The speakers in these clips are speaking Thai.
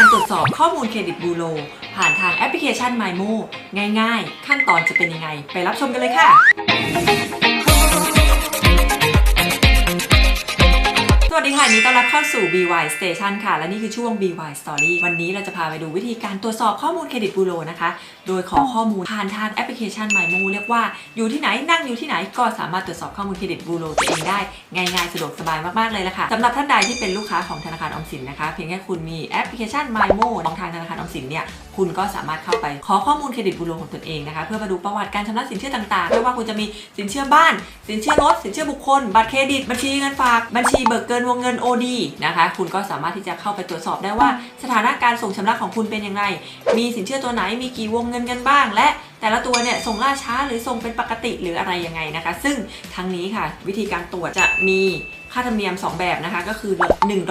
การตรวจสอบข้อมูลเครดิตบูโรผ่านทางแอปพลิเคชัน MyMo ง่าย ๆ ขั้นตอนจะเป็นยังไง ไปรับชมกันเลยค่ะ วัสดีค่ะนดีต้อนรับเข้าสู่ BY Station ค่ะ และนี่คือช่วง BY Story วันนี้เราจะพาไปดูวิธีการตรวจสอบข้อมูลเครดิตบูโรนะคะ โดยขอข้อมูลผ่านทางแอปพลิเคชัน MyMo เรียกว่าอยู่ที่ไหนนั่งอยู่ที่ไหนก็สามารถตรวจสอบข้อมูลเครดิตบูโรตัวเองได้ ง่ายๆ สะดวกสบายมากๆเลยละค่ะสำหรับท่านใดที่เป็นลูกค้าของธนาคารออมสินนะคะ เพียงแค่คุณมีแอปพลิเคชัน MyMo ของทางธนาคารออมสินเนี่ยคุณก็สามารถเข้าไปขอข้อมูลเครดิตบูโรของตนเองนะคะเพื่อมาดูประวัติการชำระสินเชื่อต่างๆไม่ว่าคุณจะมีสินเชื่อบ้าน สินเชื่อรถสินเชื่อบุคคล บัตรเครดิตบัญชีเงินฝากบัญชีเบิกเกินวงเงิน OD นะคะ คุณก็สามารถที่จะเข้าไปตรวจสอบได้ว่าสถานะการส่งชำระของคุณเป็นยังไง มีสินเชื่อตัวไหน มีกี่วงเงินกันบ้าง และ แต่ละตัวเนี่ยส่งล่าช้าหรือส่งเป็นปกติหรืออะไรยังไงนะคะ ซึ่งทั้งนี้ค่ะ วิธีการตรวจจะมีค่าธรรมเนียม 2 แบบนะคะ ก็คือ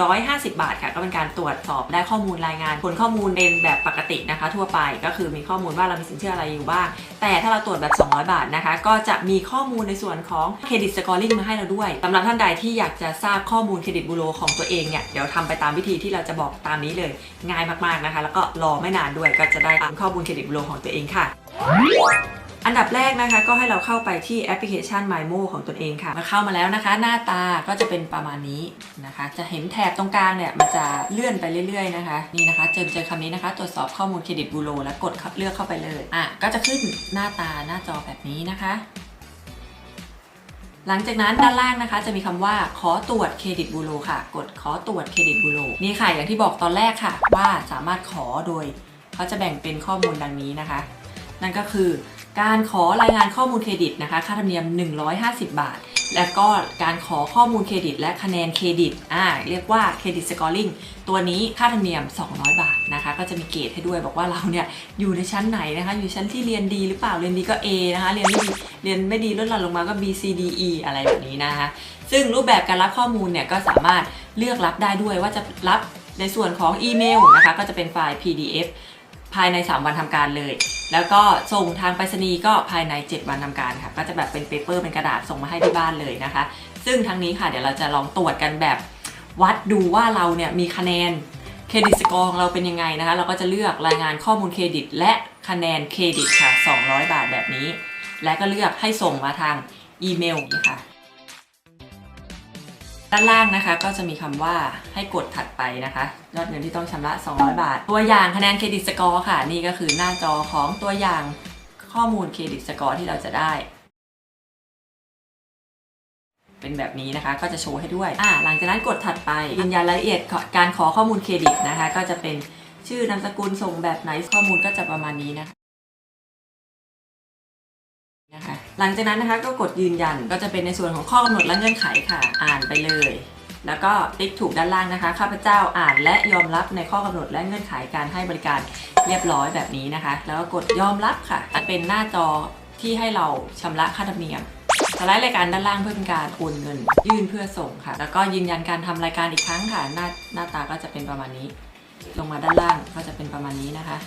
150 บาทค่ะ ก็เป็นการตรวจสอบได้ข้อมูลรายงาน ผลข้อมูลเป็นแบบปกตินะคะ ทั่วไปก็คือมีข้อมูลว่าเรามีสินเชื่ออะไรอยู่บ้าง แต่ถ้าเราตรวจแบบ 200 บาทนะคะ ก็จะมีข้อมูลในส่วนของเครดิตสกอร์ลิงมาให้เราด้วยสำหรับท่านใดที่อยากจะทราบข้อมูลเครดิตบูโรของตัวเองเนี่ยเดี๋ยวทำไปตามวิธีที่เราจะบอกตามนี้เลยง่ายมากๆนะคะ แล้วก็รอไม่นานด้วยก็จะได้ข้อมูลเครดิตบูโรของตัวเองค่ะอันดับแรกนะคะก็ให้เราเข้าไปที่แอปพลิเคชัน MyMo ของตนเองค่ะมาเข้ามาแล้วนะคะ หน้าตาก็จะเป็นประมาณนี้นะคะ จะเห็นแถบตรงกลางเนี่ยมันจะเลื่อนไปเรื่อยๆนะคะ นี่นะคะเจอเจอคำนี้นะคะ ตรวจสอบข้อมูลเครดิตบูโรแล้วกดเลือกเข้าไปเลยอะก็จะขึ้นหน้าตาหน้าจอแบบนี้นะคะหลังจากนั้นด้านล่างนะคะจะมีคำว่าขอตรวจเครดิตบูโรค่ะ กดขอตรวจเครดิตบูโรนี่ค่ะ อย่างที่บอกตอนแรกค่ะ ว่าสามารถขอโดย เขาจะแบ่งเป็นข้อมูลดังนี้นะคะ นั่นก็คือการขอรายงานข้อมูลเครดิตนะคะ ค่าธรรมเนียม 150 บาท แล้วก็การขอข้อมูลเครดิต และคะแนนเครดิตอ่าเรียกว่าเครดิตสกอร์ลิงตัวนี้ค่าธรรมเนียม 200 บาทนะคะ ก็จะมีเกรดให้ด้วยบอกว่าเราเนี่ยอยู่ในชั้นไหนนะคะ อยู่ชั้นที่เรียนดีหรือเปล่า เรียนดีก็ A นะคะ เรียนไม่ดี เรียนไม่ดีลดหลั่นลงมาก็ B C D E อะไรแบบนี้นะคะ ซึ่งรูปแบบการรับข้อมูลเนี่ยก็สามารถเลือกรับได้ด้วยว่าจะรับในส่วนของอีเมลนะคะ ก็จะเป็นไฟล์ PDF ภายใน 3 วันทำการเลย แล้วก็ส่งทางไปรษณีย์ก็ภายใน 7 วันทำการค่ะ ก็จะแบบเป็นเปเปอร์เป็นกระดาษส่งมาให้ที่บ้านเลยนะคะ ซึ่งทั้งนี้ค่ะเดี๋ยวเราจะลองตรวจกันแบบวัดดูว่าเราเนี่ยมีคะแนนเครดิตสกอร์ของเราเป็นยังไงนะคะ เราก็จะเลือกรายงานข้อมูลเครดิต และคะแนนเครดิตค่ะ 200 บาทแบบนี้ และก็เลือกให้ส่งมาทางอีเมลนี่ค่ะ ด้านล่างนะคะก็จะมีคำว่าให้กดถัดไปนะคะยอดเงินที่ต้องชำระ 200 บาท ตัวอย่างคะแนนเครดิตสกอร์ค่ะ นี่ก็คือหน้าจอของตัวอย่างข้อมูลเครดิตสกอร์ที่เราจะได้ เป็นแบบนี้นะคะก็จะโชว์ให้ด้วยอ่าหลังจากนั้นกดถัดไปยืนยันรายละเอียดการขอข้อมูลเครดิตนะคะ ก็จะเป็นชื่อนามสกุลส่งแบบไหนข้อมูลก็จะประมาณนี้นะคะ หลังจากนั้นนะคะก็กดยืนยันก็จะเป็นในส่วนของข้อกำหนดและเงื่อนไขค่ะ อ่านไปเลย แล้วก็ติ๊กถูกด้านล่างนะคะ ข้าพเจ้าอ่านและยอมรับในข้อกำหนดและเงื่อนไขการให้บริการเรียบร้อยแบบนี้นะคะ แล้วก็กดยอมรับค่ะจะเป็นหน้าจอที่ให้เราชำระค่าธรรมเนียมสไลด์รายการด้านล่างเพื่อเป็นการโอนเงิน ยื่นเพื่อส่งค่ะ แล้วก็ยืนยันการทำรายการอีกครั้งค่ะ หน้าหน้าตาก็จะเป็นประมาณนี้ ลงมาด้านล่างก็จะเป็นประมาณนี้นะคะ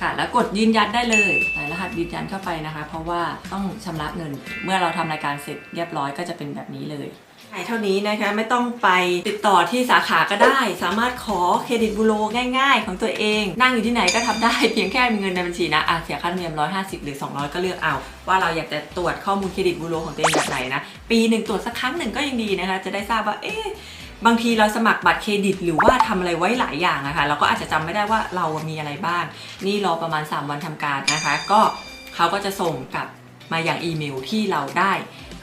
ค่ะ แล้วกดยืนยันได้เลยใส่รหัสยืนยันเข้าไปนะคะ เพราะว่าต้องชำระเงิน เมื่อเราทำรายการเสร็จเรียบร้อยก็จะเป็นแบบนี้เลยใช่เท่านี้นะคะไม่ต้องไปติดต่อที่สาขาก็ได้ สามารถขอเครดิตบูโรง่าย ๆ ของตัวเอง นั่งอยู่ที่ไหนก็ทำได้เพียงแค่มีเงินในบัญชีนะอะเสียค่าธรรมเนียม150 หรือ 200 ก็เลือกเอา ว่าเราอยากจะตรวจข้อมูลเครดิตบูโรของตัวเองแบบไหนนะ ปีหนึ่งตรวจสักครั้งหนึ่งก็ยังดีนะคะ จะได้ทราบว่าเอ๊ะ บางทีเราสมัครบัตรเครดิต หรือว่าทำอะไรไว้หลายอย่างอะคะเราก็อาจจะจำไม่ได้ว่าเรามีอะไรบ้าง นี่รอประมาณ 3 วันทำการนะคะ ก็เขาก็จะส่งกลับมาอย่างอีเมลที่เราได้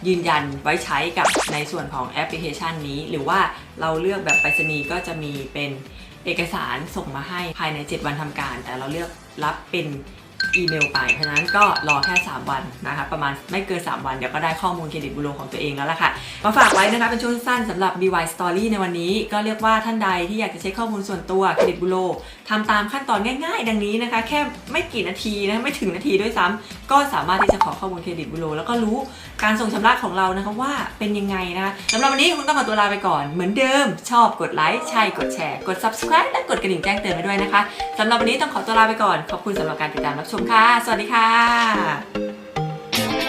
ยืนยันไว้ใช้กับในส่วนของแอปพลิเคชันนี้ หรือว่าเราเลือกแบบไปรษณีย์ก็จะมีเป็นเอกสารส่งมาให้ภายใน 7 วันทำการ แต่เราเลือกรับเป็น อีเมลไปเพราะนั้นก็รอแค่ 3 วันนะคะ ประมาณไม่เกิน 3 วัน เดี๋ยวก็ได้ข้อมูลเครดิตบูโรของตัวเองแล้วล่ะค่ะ มาฝากไว้นะคะ เป็นช่วงสั้นสำหรับ BY Story ในวันนี้ ก็เรียกว่าท่านใดที่อยากจะเช็คข้อมูลส่วนตัวเครดิตบูโรทำตามขั้นตอนง่าย ๆ ดังนี้นะคะ แค่ไม่กี่นาทีนะไม่ถึงนาทีด้วยซ้ำก็สามารถที่จะขอข้อมูลเครดิตบูโรแล้วก็รู้การส่งชำระของเรานะคะว่าเป็นยังไงนะคะสำหรับวันนี้คงต้องขอตัวลาไปก่อนเหมือนเดิม ชอบกดไลค์ใช่กดแชร์กด subscribe และกดกระดิ่งแจ้งเตือนไว้ด้วยนะคะสำหรับวันนี้ต้องขอตัวลาไปก่อนขอบคุณสำหรับการติดตามรับชมค่ะ สวัสดีค่ะ